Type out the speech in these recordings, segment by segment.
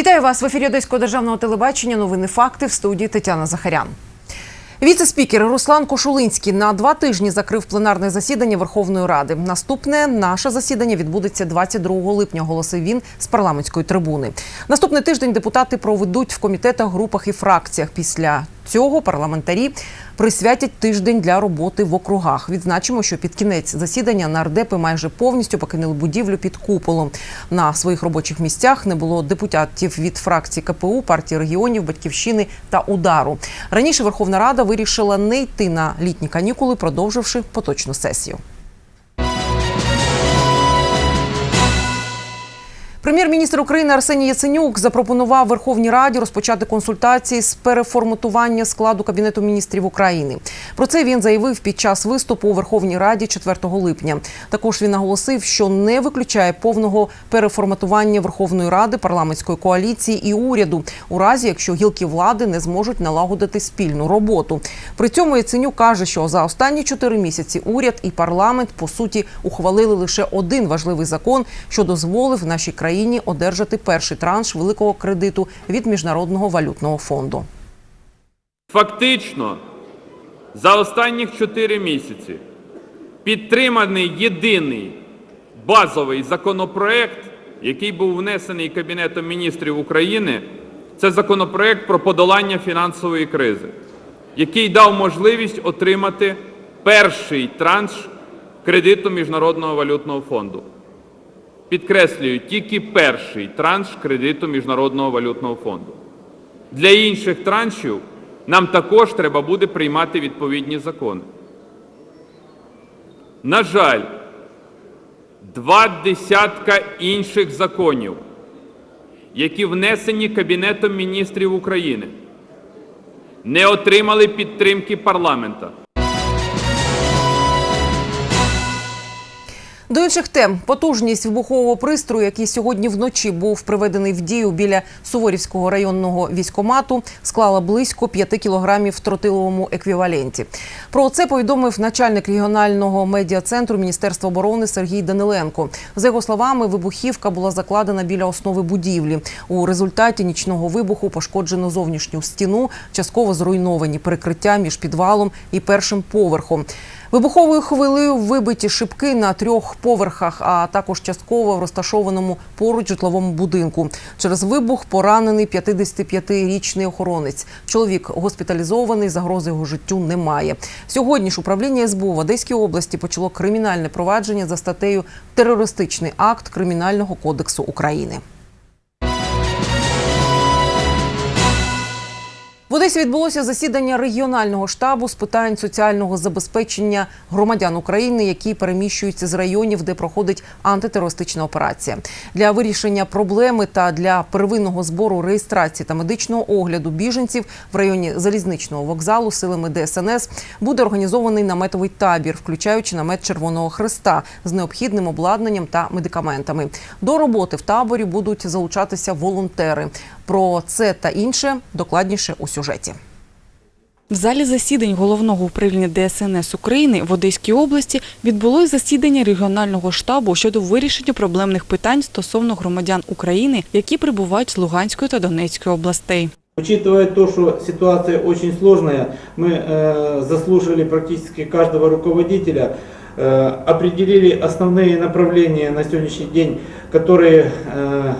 Вітаю вас в ефірі Одеського державного телебачення. Новини факти в студії Тетяна Захарян. Віце-спікер Руслан Кошулинський на два тижні закрив пленарне засідання Верховної Ради. Наступне наше засідання відбудеться 22 липня. Оголосив він з парламентської трибуни. Наступний тиждень депутати проведуть в комітетах, групах і фракціях. Після цього парламентарі присвятять тиждень для роботи в округах. Відзначимо, що під кінець засідання нардепи майже повністю покинули будівлю під куполом. На своїх робочих місцях не було депутатів від фракції КПУ, партії регіонів, батьківщини та удару. Раніше Верховна Рада вирішила не йти на літні канікули, продовживши поточну сесію. Прем'єр-міністр України Арсеній Яценюк запропонував Верховній Раді розпочати консультації з переформатування складу кабінету міністрів України. Про це він заявив під час виступу у Верховній Раді 4 липня. Також він наголосив, що не виключає повного переформатування Верховної Ради, парламентської коаліції і уряду, у разі якщо гілки влади не зможуть налагодити спільну роботу. При цьому Яценюк каже, що за останні чотири місяці уряд і парламент по суті ухвалили лише один важливий закон, що дозволив нашій країні одержати перший транш великого кредиту від міжнародного валютного фонду. Фактично, за останніх 4 місяці підтриманий єдиний базовий законопроект, який був внесений Кабінетом міністрів України, це законопроект про подолання фінансової кризи, який дав можливість отримати перший транш кредиту Міжнародного валютного фонду. Підкреслюю, тільки перший транш кредиту Міжнародного валютного фонду. Для інших траншів нам також треба буде приймати відповідні закони. На жаль, два десятка інших законів, які внесені Кабінетом міністрів України, не отримали підтримки парламента. До інших тем потужність вибухового пристрою, який сьогодні вночі був приведений в дію біля Суворівського районного військомату, склала близько 5 кілограмів в тротиловому еквіваленті. Про це повідомив начальник регіонального медіа-центру Міністерства оборони Сергій Даниленко. За його словами, вибухівка була закладена біля основи будівлі. У результаті нічного вибуху пошкоджено зовнішню стіну, частково зруйновані перекриття між підвалом і першим поверхом. Вибуховою хвилею вибиті шибки на трьох поверхах, а також частково в розташованому поруч житловому будинку. Через вибух поранений 55-річний охоронець. Чоловік госпіталізований, загрози його життю немає. Сьогодні ж управління СБУ в Одеській області почало кримінальне провадження за статтею Терористичний акт Кримінального кодексу України. В Одесі відбулося засідання регіонального штабу з питань соціального забезпечення громадян України, які переміщуються з районів, де проходить антитерористична операція. Для вирішення проблеми та для первинного збору реєстрації та медичного огляду біженців в районі залізничного вокзалу силами ДСНС буде організований наметовий табір, включаючи намет Червоного Христа з необхідним обладнанням та медикаментами. До роботи в таборі будуть залучатися волонтери. Про це та інше докладніше у сюжеті. В залі засідань головного управління ДСНС України в Одеській області відбулось засідання регіонального штабу щодо вирішення проблемних питань стосовно громадян України, які прибувають з Луганської та Донецької областей. Учитывая то, что ситуация очень сложная, мы э, заслушали практически каждого руководителя, э, определили основные направления на сегодняшний день, которые э,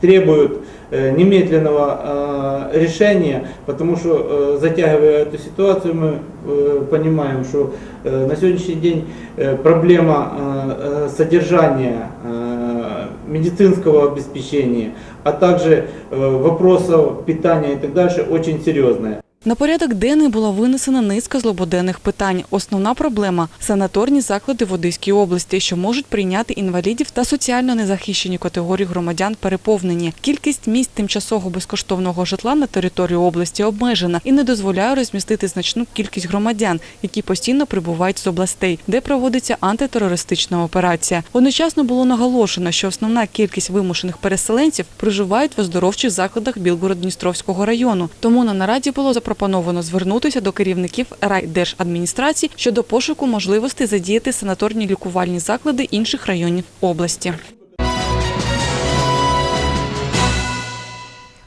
требуют э, немедленного э, решения, потому что э, затягивая эту ситуацию, мы э, понимаем, что э, на сегодняшний день э, проблема э, э, содержания э, медицинского обеспечения, а также э, вопросов питания и так дальше очень серьезная. На порядок денний була винесена низка злободенних питань. Основна проблема – санаторні заклади в Одеській області, що можуть прийняти інвалідів та соціально незахищені категорії громадян переповнені. Кількість місць тимчасового безкоштовного житла на території області обмежена і не дозволяє розмістити значну кількість громадян, які постійно прибувають з областей, де проводиться антитерористична операція. Одночасно було наголошено, що основна кількість вимушених переселенців проживають в оздоровчих закладах Білгород-Дністровського району. Тому на нараді було запропоновано звернутися до керівників райдержадміністрації щодо пошуку можливості задіяти санаторні лікувальні заклади інших районів області.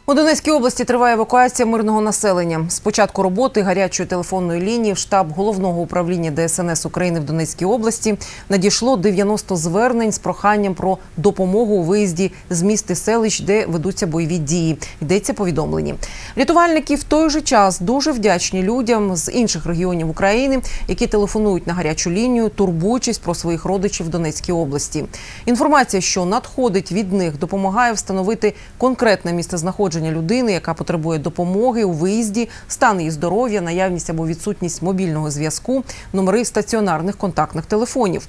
У Донецькій області триває евакуація мирного населення. З початку роботи гарячої телефонної лінії в штаб головного управління ДСНС України в Донецькій області надійшло 90 звернень з проханням про допомогу у виїзді з міст і селищ, де ведуться бойові дії. Йдеться повідомлені. Рятувальники в той же час дуже вдячні людям з інших регіонів України, які телефонують на гарячу лінію, турбуючись про своїх родичів в Донецькій області. Інформація, що надходить від них, допомагає встановити конкретне місце знаходження людини, яка потребує допомоги у виїзді, стан її здоров'я, наявність або відсутність мобільного зв'язку, номери стаціонарних контактних телефонів.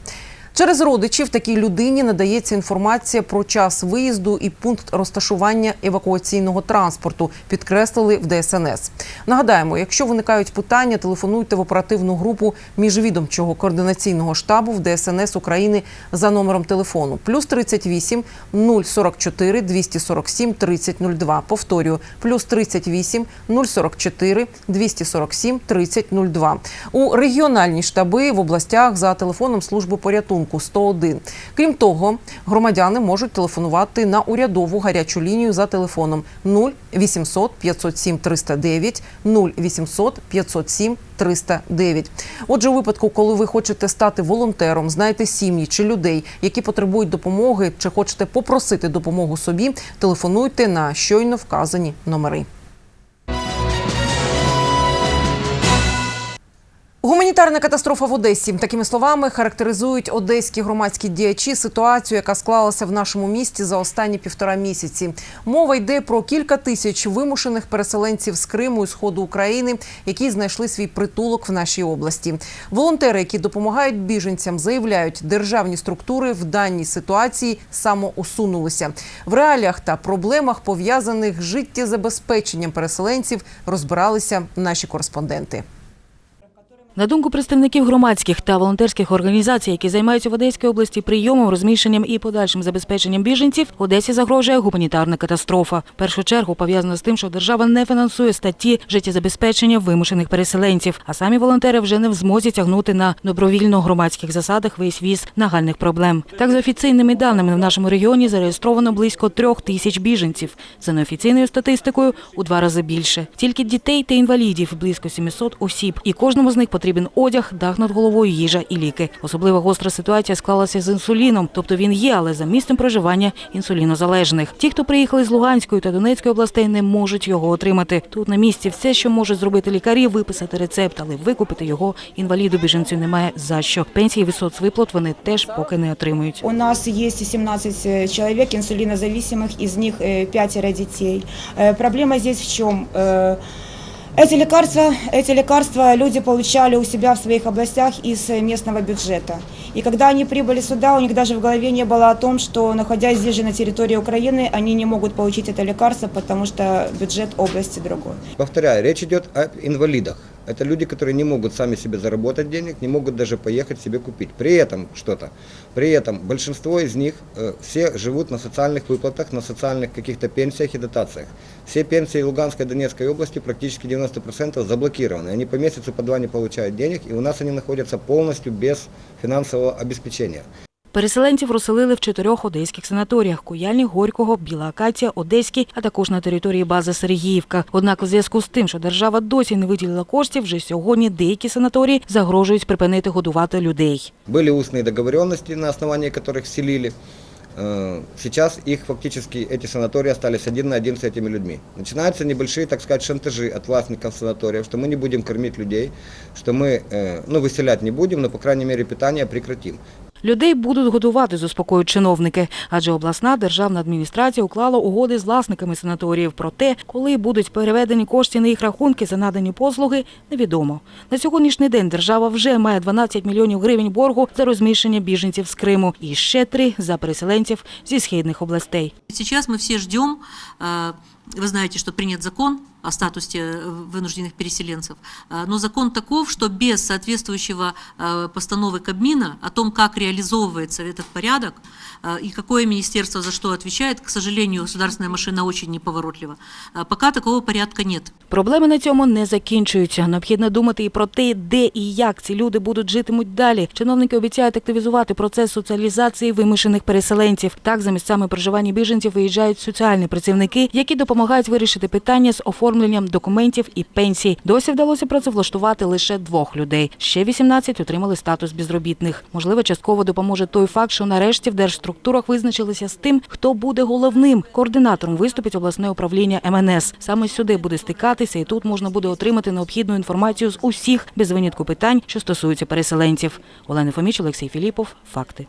Через родичів такій людині надається інформація про час виїзду і пункт розташування евакуаційного транспорту. Підкреслили в ДСНС. Нагадаємо, якщо виникають питання, телефонуйте в оперативну групу міжвідомчого координаційного штабу в ДСНС України за номером телефону плюс 38 044 247 3002. Повторюю, плюс 38 044 247 3002. У регіональні штаби в областях за телефоном служби порятунку 101. Крім того, громадяни можуть телефонувати на урядову гарячу лінію за телефоном 0800 507 309 0800 507 309. Отже, у випадку, коли ви хочете стати волонтером, знаєте сім'ї чи людей, які потребують допомоги, чи хочете попросити допомогу собі, телефонуйте на щойно вказані номери. Гуманітарна катастрофа в Одесі. Такими словами характеризують одеські громадські діячі ситуацію, яка склалася в нашому місті за останні півтора місяці. Мова йде про кілька тисяч вимушених переселенців з Криму і сходу України, які знайшли свій притулок в нашій області. Волонтери, які допомагають біженцям, заявляють, державні структури в даній ситуації самоусунулися. В реаліях та проблемах пов'язаних з життєзабезпеченням переселенців розбиралися наші кореспонденти. На думку представників громадських та волонтерських організацій, які займаються в Одеській області прийомом, розміщенням і подальшим забезпеченням біженців, Одесі загрожує гуманітарна катастрофа. В першу чергу пов'язана з тим, що держава не фінансує статті життєзабезпечення вимушених переселенців, а самі волонтери вже не в змозі тягнути на добровільно громадських засадах весь віз нагальних проблем. Так, за офіційними даними в нашому регіоні зареєстровано близько трьох тисяч біженців. За неофіційною статистикою у два рази більше. Тільки дітей та інвалідів близько 700 осіб, і кожному з них потрібен одяг, дах над головою, їжа і ліки. Особливо гостра ситуація склалася з інсуліном, тобто він є, але за місцем проживання інсулінозалежних. Ті, хто приїхали з Луганської та Донецької областей, не можуть його отримати. Тут на місці все, що можуть зробити лікарі, виписати рецепт, але викупити його інваліду біженцю немає за що. Пенсії від соцвиплат вони теж поки не отримують. У нас есть 17 человек инсулинозависимых, из них э, пятеро детей. Э, Проблема здесь в чем? Э, Эти лекарства, эти лекарства люди получали у себя в своих областях из э, местного бюджета. И когда они прибыли сюда, у них даже в голове не было о том, что, находясь здесь же на территории Украины, они не могут получить это лекарство, потому что бюджет области другой. Повторяю, речь идет о инвалидах. Это люди, которые не могут сами себе заработать денег, не могут даже поехать себе купить. При этом что-то. При этом большинство из них э, все живут на социальных выплатах, на социальных каких-то пенсиях и дотациях. Все пенсии Луганской и Донецкой области практически 90% заблокированы. Они по месяцу по два не получают денег, и у нас они находятся полностью без финансового обеспечения. Переселенців розселили в чотирьох одеських санаторіях – Куяльні, Горького, Біла Акація, Одеський, а також на території бази Сергіївка. Однак у зв'язку з тим, що держава досі не виділила коштів, вже сьогодні деякі санаторії загрожують припинити годувати людей. Были устные договоренности, на основании которых селили. Э, Сейчас их фактически, эти санатории остались один на один с этими людьми. Начинаются небольшие, так сказать, шантажи от властников санаториев, что мы не будем кормить людей, что мы, э, ну, выселять не будем, но, по крайней мере, питание прекратим. Людей будуть годувати, заспокоюють чиновники, адже обласна державна адміністрація уклала угоди з власниками санаторіїв про те, коли будуть переведені кошти на їх рахунки за надані послуги, невідомо. На сьогоднішній день держава вже має 12 мільйонів гривень боргу за розміщення біженців з Криму і ще три за переселенців зі східних областей. Сейчас мы все ждем, э, вы знаете, что принят закон о статусе э, вынужденных переселенцев. Э, Но закон таков, что без соответствующего э, постановы Кабмина о том, как реализовывается этот порядок э, и какое министерство за что отвечает, к сожалению, государственная машина очень неповоротлива, э, пока такого порядка нет. Проблеми на цьому не закінчуються. Необхідно думати і про те, де і як ці люди будуть житимуть далі. Чиновники обіцяють активізувати процес соціалізації вимушених переселенців. Так, за місцями проживання біженців виїжджають соціальні працівники, які допомагають вирішити питання з оформленням документів і пенсій. Досі вдалося працевлаштувати лише двох людей. Ще 18 отримали статус безробітних. Можливо, частково допоможе той факт, що нарешті в держструктурах визначилися з тим, хто буде головним. Координатором виступить обласне управління МНС. Саме сюди буде стикатися, і тут можна буде отримати необхідну інформацію з усіх без винятку питань, що стосуються переселенців. Олена Фоміч, Олексій Філіпов. Факти.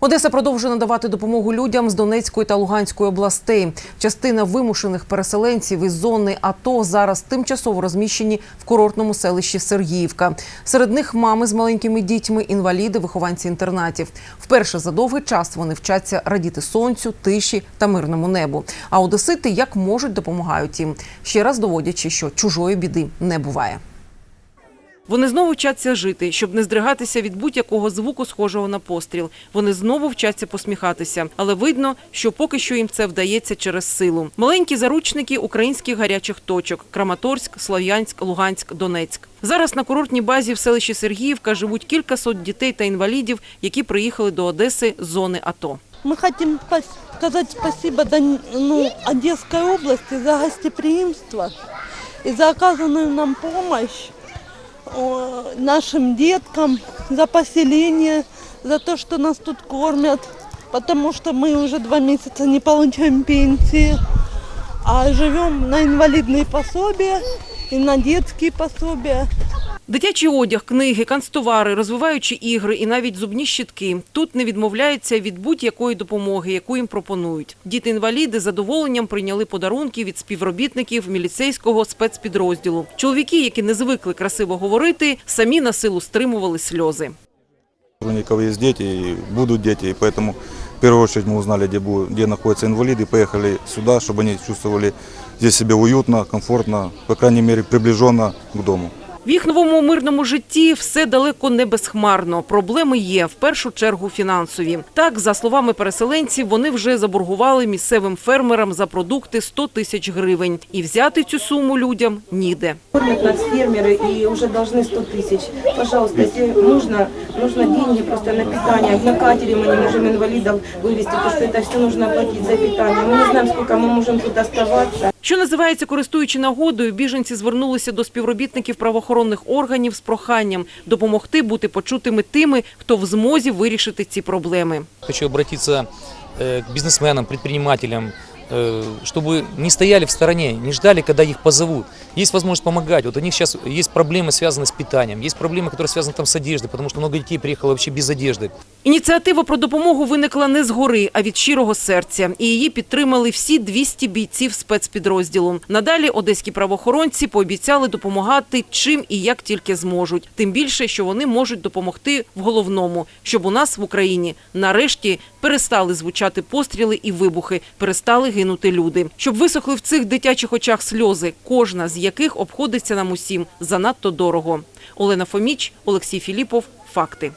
Одеса продовжує надавати допомогу людям з Донецької та Луганської областей. Частина вимушених переселенців із зони АТО зараз тимчасово розміщені в курортному селищі Сергіївка. Серед них мами з маленькими дітьми, інваліди, вихованці інтернатів. Вперше за довгий час вони вчаться радіти сонцю, тиші та мирному небу. А одесити як можуть допомагають їм, ще раз доводячи, що чужої біди не буває. Вони знову вчаться жити, щоб не здригатися від будь-якого звуку, схожого на постріл. Вони знову вчаться посміхатися, але видно, що поки що їм це вдається через силу. Маленькі заручники українських гарячих точок: Краматорськ, Слов'янськ, Луганськ, Донецьк. Зараз на курортній базі в селищі Сергіївка живуть кілька сот дітей та інвалідів, які приїхали до Одеси з зони АТО. Мы хотим пос- сказать спасибо ну, Одесской области за гостеприимство и за оказанную нам о, нашим деткам, за поселение, за то, что нас тут кормят, потому что мы уже два месяца не получаем пенсии, а живем на инвалидные пособия и на детские пособия. Дитячий одяг, книги, канцтовари, розвиваючі ігри і навіть зубні щітки тут не відмовляються від будь-якої допомоги, яку їм пропонують. Діти-інваліди з задоволенням прийняли подарунки від співробітників міліцейського спецпідрозділу. Чоловіки, які не звикли красиво говорити, самі на силу стримували сльози. У никого есть дети и будут дети, и поэтому в первую очередь мы узнали, где, будут, где находятся инвалиды, поехали сюда, чтобы они чувствовали здесь себя уютно, комфортно, по крайней мере приближенно к дому. В їх новому мирному житті все далеко не безхмарно. Проблеми є в першу чергу фінансові. Так, за словами переселенців, вони вже заборгували місцевим фермерам за продукти 100 тисяч гривень, і взяти цю суму людям ніде. Кормят нас фермеры и уже должны 100 тысяч. Пожалуйста, если нужно, нужно деньги просто на питание. На катере мы не можем инвалидов вывести, потому что это все нужно оплатить за питание. Мы не знаем, сколько мы можем тут оставаться. Що називається, користуючи нагодою, біженці звернулися до співробітників правоохоронних органів з проханням допомогти бути почутими тими, хто в змозі вирішити ці проблеми. Хочу звернутися э, к бізнесменам, э, чтобы не стояли в стороне, не ждали, когда их позовут. Есть возможность помогать. Вот у них сейчас есть проблемы, связанные с питанием, есть проблемы, которые связаны там с одеждой, потому что много детей приехало вообще без одежды. Ініціатива про допомогу виникла не згори, а від щирого серця. І її підтримали всі 200 бійців спецпідрозділу. Надалі одеські правоохоронці пообіцяли допомагати чим і як тільки зможуть. Тим більше, що вони можуть допомогти в головному, щоб у нас в Україні нарешті перестали звучати постріли і вибухи, перестали гинути люди. Щоб висохли в цих дитячих очах сльози, кожна з яких обходиться нам усім занадто дорого. Олена Фоміч, Олексій Філіпов. Факти.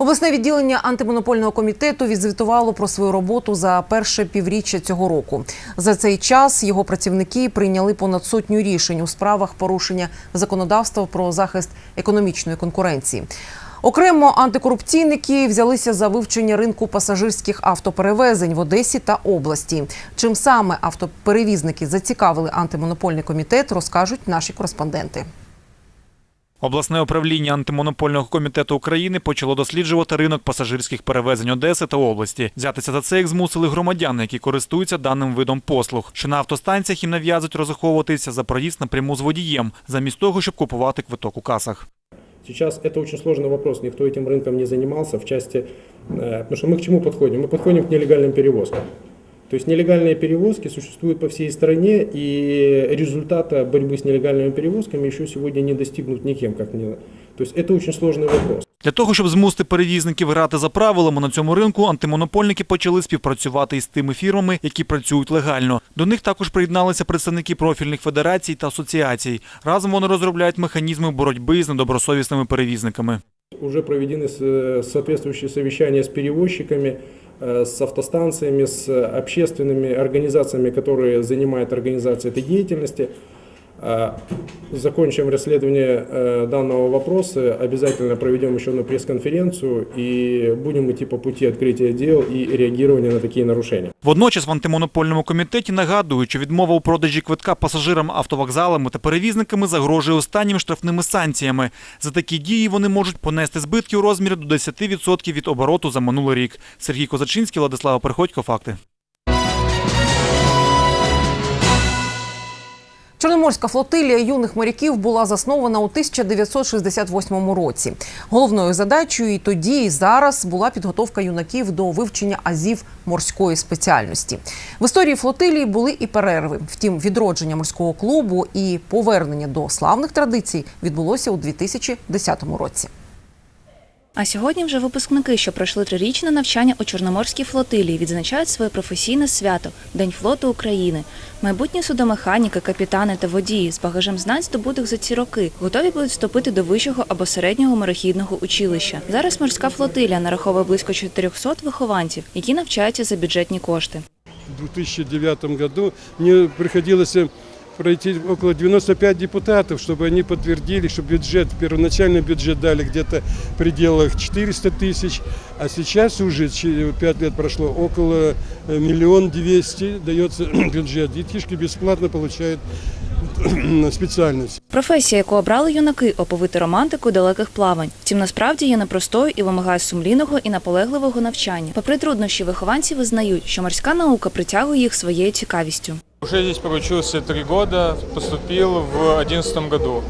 Обласне відділення антимонопольного комітету відзвітувало про свою роботу за перше півріччя цього року. За цей час його працівники прийняли понад сотню рішень у справах порушення законодавства про захист економічної конкуренції. Окремо антикорупційники взялися за вивчення ринку пасажирських автоперевезень в Одесі та області. Чим саме автоперевізники зацікавили антимонопольний комітет, розкажуть наші кореспонденти. Обласне управління антимонопольного комітету України почало досліджувати ринок пасажирських перевезень Одеси та області. Взятися за це їх змусили громадяни, які користуються даним видом послуг. Що на автостанціях їм нав'язують розраховуватися за проїзд напряму з водієм, замість того, щоб купувати квиток у касах. Сейчас это очень сложный вопрос, никто этим рынком не занимался в части, э, потому что мы к чему подходим? Мы подходим к нелегальным перевозкам. То есть нелегальные перевозки существуют по всей стране, и результата борьбы с нелегальными перевозками еще сегодня не достигнут никем, как мне. То есть это очень сложный вопрос. Для того, щоб змусити перевізників грати за правилами на цьому ринку, антимонопольники почали співпрацювати із тими фірмами, які працюють легально. До них також приєдналися представники профільних федерацій та асоціацій. Разом вони розробляють механізми боротьби з недобросовісними перевізниками. Уже проведены с- соответствующие совещания с перевозчиками, э, с автостанциями, с общественными организациями, которые занимают организацией этой деятельности. Закончим расследование э, данного вопроса, обязательно проведем еще одну пресс-конференцию и будем идти по пути открытия дел и реагирования на такие нарушения. Водночас в антимонопольному комітеті нагадують, що відмова у продажі квитка пасажирам автовокзалами та перевізниками загрожує останнім штрафними санкціями. За такі дії вони можуть понести збитки у розмірі до 10% від обороту за минулий рік. Сергій Козачинський, Владислава Приходько. Факти. Чорноморська флотилія юних моряків була заснована у 1968 році. Головною задачею і тоді, і зараз була підготовка юнаків до вивчення азів морської спеціальності. В історії флотилії були і перерви. Втім, відродження морського клубу і повернення до славних традицій відбулося у 2010 році. А сьогодні вже випускники, що пройшли трирічне навчання у Чорноморській флотилії, відзначають своє професійне свято День флоту України. Майбутні судомеханіки, капітани та водії з багажем знань, здобутих за ці роки, готові будуть вступити до вищого або середнього морехідного училища. Зараз морська флотилія нараховує близько 400 вихованців, які навчаються за бюджетні кошти. В 2009 году мне приходилось пройти около 95 депутатов, чтобы они подтвердили, что бюджет, первоначальный бюджет дали где-то в пределах 400 тысяч, а сейчас уже 5 лет прошло, около э, миллион двести дается бюджет. Детишки бесплатно получают специальность. Професія, яку обрали юнаки, оповити романтику далеких плавань. Втім, насправді є непростою і вимагає сумлінного і наполегливого навчання. Попри труднощі, вихованці визнають, що морська наука притягує їх своєю цікавістю. Уже здесь проучился три года, поступил в одиннадцатом году.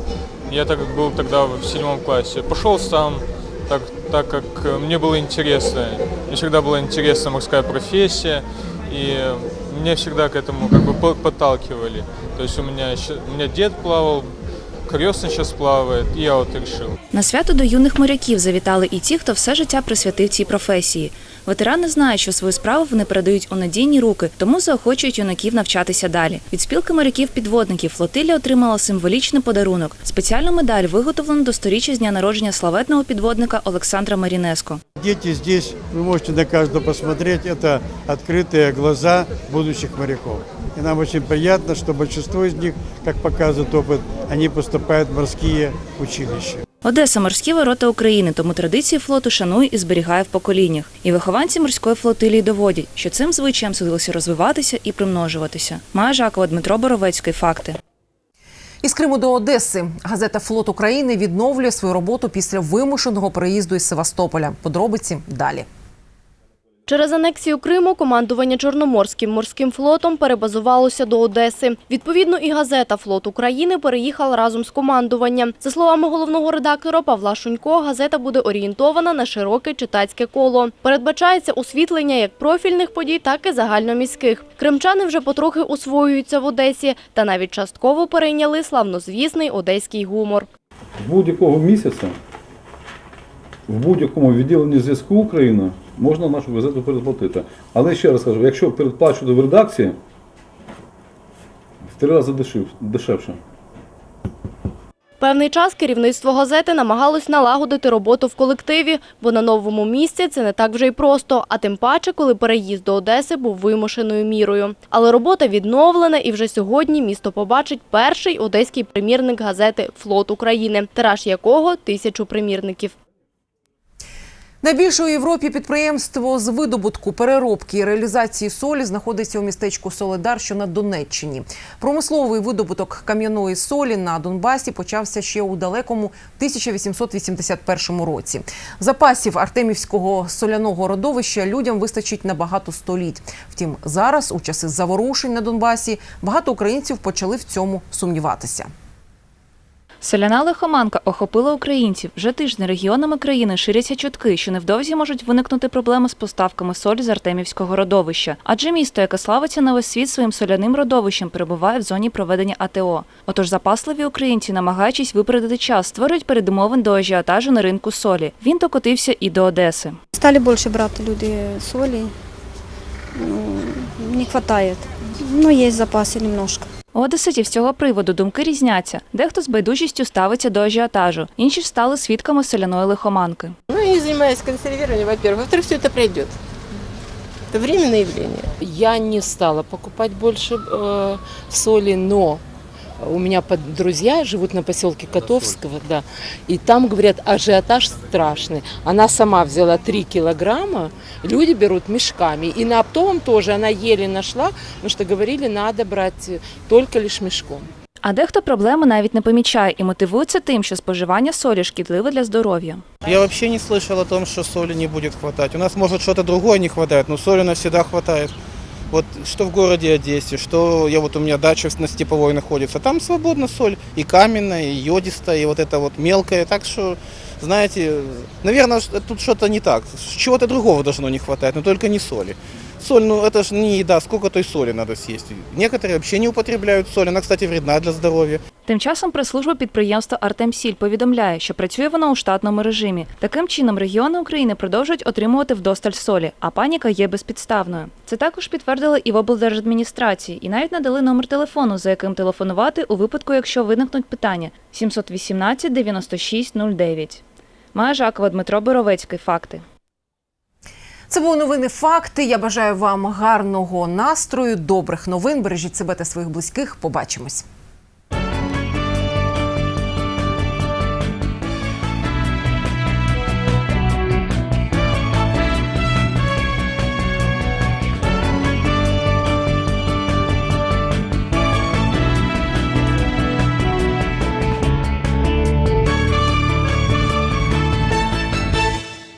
Я так как был тогда в седьмом классе. Пошел сам, так, так как мне было интересно. Мне всегда была интересна морская профессия, и меня всегда к этому как бы по- подталкивали. То есть у меня, у меня дед плавал, крестный сейчас плавает, и я вот решил. На свято до юних моряків завітали і ті, хто все життя присвятив цій професії. Ветерани знають, що свою справу вони передають у надійні руки, тому заохочують юнаків навчатися далі. Від спілки моряків-підводників флотилія отримала символічний подарунок спеціальну медаль, виготовлену до сторіччя з дня народження славетного підводника Олександра Марінеско. Дети здесь, вы можете на каждого посмотреть, это открытые глаза будущих моряков. И нам очень приятно, что большинство из них, как показывает опыт, они поступают в морские училища. Одеса морські ворота України, тому традиції флоту шанує і зберігає в поколіннях. І вихованці морської флотилії доводять, що цим звичаєм судилося розвиватися і примножуватися. Має Жакова Дмитро Боровецький. Факти. Із Криму до Одеси газета Флот України відновлює свою роботу після вимушеного переїзду із Севастополя. Подробиці далі. Через анексію Криму командування Чорноморським морським флотом перебазувалося до Одеси. Відповідно, і газета Флот України переїхала разом з командуванням. За словами головного редактора Павла Шунько, газета буде орієнтована на широке читацьке коло. Передбачається освітлення як профільних подій, так і загальноміських. Кримчани вже потрохи освоюються в Одесі та навіть частково перейняли славнозвісний одеський гумор. будь-якого місяця в будь-якому відділенні зв'язку України можна нашу газету передплатити. Але ще раз кажу, якщо передплачувати в редакції, в три рази дешевше. Певний час керівництво газети намагалось налагодити роботу в колективі, бо на новому місці це не так вже й просто, а тим паче, коли переїзд до Одеси був вимушеною мірою. Але робота відновлена, і вже сьогодні місто побачить перший одеський примірник газети Флот України, тираж якого тисячу примірників. Найбільше у Європі підприємство з видобутку, переробки і реалізації солі знаходиться у містечку Соледар, що на Донеччині. Промисловий видобуток кам'яної солі на Донбасі почався ще у далекому 1881 році. Запасів Артемівського соляного родовища людям вистачить на багато століть. Втім, зараз, у часи заворушень на Донбасі, багато українців почали в цьому сумніватися. Соляна лихоманка охопила українців. Вже тиждень регіонами країни ширяться чутки, що невдовзі можуть виникнути проблеми з поставками солі з Артемівського родовища. Адже місто, яке славиться на весь світ своїм соляним родовищем, перебуває в зоні проведення АТО. Отож запасливі українці, намагаючись випередити час, створюють передумовин до ажіотажу на ринку солі. Він докотився і до Одеси. Стали больше брать люди соли. Ну, не хватает. Но есть запасы немножко. У одеситів з цього приводу думки різняться. Дехто з байдужістю ставиться до ажіотажу, інші ж стали свідками соляної лихоманки. Ну, я не занимаюсь консервированием, во-первых. Во-вторых, все это пройдет. Это временное явление. Я не стала покупать больше э, соли, но у меня под друзья живут на поселке Котовского, да, и там, говорят, ажиотаж страшный. Она сама взяла 3 килограмма, люди берут мешками. И на оптовом тоже она еле нашла, потому что говорили, надо брать э, только лишь мешком. А дехто проблеми навіть не помічає і мотивується тим, що споживання солі шкідливе для здоров'я. Я вообще не слышал о том, что соли не будет хватать. У нас может что-то другое не хватает, но соли у нас всегда хватает. Вот что в городе Одессе, что я вот у меня дача на Степовой находится, там свободно соль и каменная, и йодистая, и вот это вот мелкая. Так что, знаете, наверное, тут что-то не так. Чего-то другого должно не хватать, но только не соли. Соль, ну это же не еда, сколько той соли надо съесть. Некоторые вообще не употребляют соль, она, кстати, вредна для здоровья. Тим часом прес-служба підприємства Артемсіль повідомляє, що працює воно у штатному режимі. Таким чином, регіони України продовжують отримувати вдосталь солі, а паніка є безпідставною. Це також підтвердили і в облдержадміністрації, і навіть надали номер телефону, за яким телефонувати у випадку, якщо виникнуть питання 718 96 09. Має Жакова Дмитро Боровецький. Факти. Це були новини факти. Я бажаю вам гарного настрою, добрих новин. Бережіть себе та своїх близьких. Побачимось.